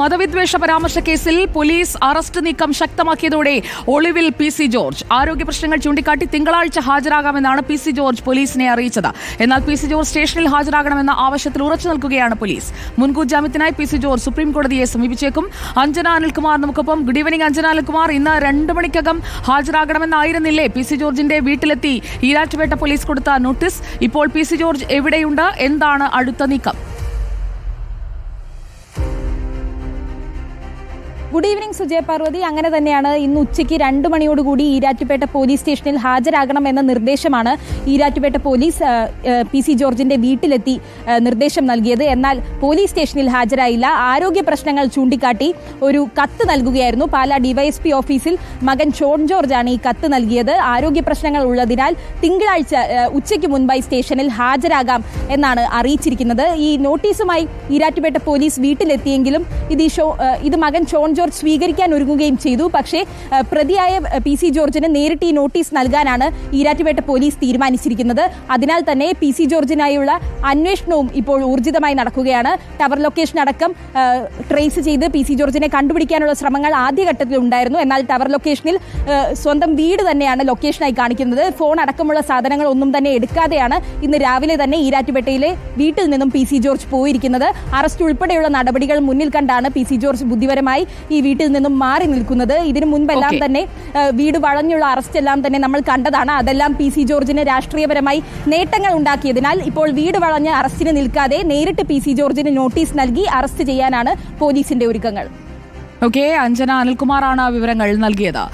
മതവിദ്വേഷ പരാമർശ കേസിൽ police arrest നീക്കം ശക്തമാക്കിയതോടെ ഒളിവിൽ പി സി ജോർജ്. ആരോഗ്യ പ്രശ്നങ്ങൾ ചൂണ്ടിക്കാട്ടി തിങ്കളാഴ്ച ഹാജരാകാമെന്നാണ് പി സി ജോർജ് പോലീസിനെ അറിയിച്ചത്. എന്നാൽ പി സി ജോർജ് സ്റ്റേഷനിൽ ഹാജരാകണമെന്ന ആവശ്യത്തിൽ ഉറച്ചു നിൽക്കുകയാണ് പോലീസ്. മുൻകൂർ ജാമ്യത്തിനായി പി സി ജോർജ് സുപ്രീം കോടതിയെ സമീപിച്ചേക്കും. അഞ്ജന അനിൽകുമാർ നമുക്കൊപ്പം. Good evening Anjana Anilkumar. ഇന്ന് രണ്ട് മണിക്കകം ഹാജരാകണമെന്നായിരുന്നില്ലേ? പി സി ജോർജിന്റെ വീട്ടിലെത്തി. ഈരാറ്റുപേട്ട പോലീസ് കൊടുത്ത നോട്ടീസ്. ഇപ്പോൾ പി സി ജോർജ് എവിടെയുണ്ട്? എന്താണ് അടുത്ത നീക്കം? Good evening Sujaya Parvathy. അങ്ങനെ തന്നെയാണ് ഇന്ന് ഉച്ചയ്ക്ക് രണ്ട് മണിയോടുകൂടി ഈരാറ്റുപേട്ട പോലീസ് സ്റ്റേഷനിൽ ഹാജരാകണമെന്ന നിർദ്ദേശമാണ് ഈരാറ്റുപേട്ട പോലീസ് പി സി ജോർജിന്റെ വീട്ടിലെത്തി നിർദ്ദേശം നൽകിയത്. എന്നാൽ പോലീസ് സ്റ്റേഷനിൽ ഹാജരായില്ല. ആരോഗ്യ പ്രശ്നങ്ങൾ ചൂണ്ടിക്കാട്ടി ഒരു കത്ത് നൽകുകയായിരുന്നു. പാലാ ഡിവൈഎസ്പി ഓഫീസിൽ മകൻ ഷോൺ ജോർജ് ആണ് ഈ കത്ത് നൽകിയത്. ആരോഗ്യ പ്രശ്നങ്ങൾ ഉള്ളതിനാൽ തിങ്കളാഴ്ച ഉച്ചയ്ക്ക് മുൻപായി സ്റ്റേഷനിൽ ഹാജരാകാം എന്നാണ് അറിയിച്ചിരിക്കുന്നത്. ഈ നോട്ടീസുമായി ഈരാറ്റുപേട്ട പോലീസ് വീട്ടിലെത്തിയെങ്കിലും ഇത് ഈ ഷോ ഇത് മകൻ ഷോൺ ജോർജ് സ്വീകരിക്കാൻ ഒരുങ്ങുകയും ചെയ്തു. പക്ഷേ പ്രതിയായ പി സി ജോർജിന് നേരിട്ട് ഈ നോട്ടീസ് നൽകാനാണ് ഈരാറ്റുപേട്ട പോലീസ് തീരുമാനിച്ചിരിക്കുന്നത്. അതിനാൽ തന്നെ പി സി ജോർജിനായുള്ള അന്വേഷണവും ഇപ്പോൾ ഊർജിതമായി നടക്കുകയാണ്. ടവർ ലൊക്കേഷൻ അടക്കം ട്രേസ് ചെയ്ത് പി സി ജോർജിനെ കണ്ടുപിടിക്കാനുള്ള ശ്രമങ്ങൾ ആദ്യഘട്ടത്തിൽ ഉണ്ടായിരുന്നു. എന്നാൽ ടവർ ലൊക്കേഷനിൽ സ്വന്തം വീട് തന്നെയാണ് ലൊക്കേഷനായി കാണിക്കുന്നത്. ഫോൺ അടക്കമുള്ള സാധനങ്ങൾ ഒന്നും തന്നെ എടുക്കാതെയാണ് ഇന്ന് രാവിലെ തന്നെ ഈരാറ്റുപേട്ടയിലെ വീട്ടിൽ നിന്നും പി സി ജോർജ് പോയിരിക്കുന്നത്. അറസ്റ്റ് ഉൾപ്പെടെയുള്ള നടപടികൾ മുന്നിൽ കണ്ടാണ് പി സി ജോർജ് ബുദ്ധിപരമായി ഈ വീട്ടിൽ നിന്നും മാറി നിൽക്കുന്നത്. ഇതിനു മുൻപെല്ലാം. തന്നെ വീട് വളഞ്ഞുള്ള അറസ്റ്റ് എല്ലാം തന്നെ നമ്മൾ കണ്ടതാണ്. അതെല്ലാം പി സി ജോർജിന് രാഷ്ട്രീയപരമായി നേട്ടങ്ങൾ ഉണ്ടാക്കിയതിനാൽ ഇപ്പോൾ വീട് വളഞ്ഞ് അറസ്റ്റിന് നിൽക്കാതെ നേരിട്ട് പി സി ജോർജിന് നോട്ടീസ് നൽകി അറസ്റ്റ് ചെയ്യാനാണ് പോലീസിന്റെ ഒരുക്കങ്ങൾ. ഓക്കെ അഞ്ജന അനിൽകുമാറാണ് വിവരങ്ങൾ നൽകിയത്.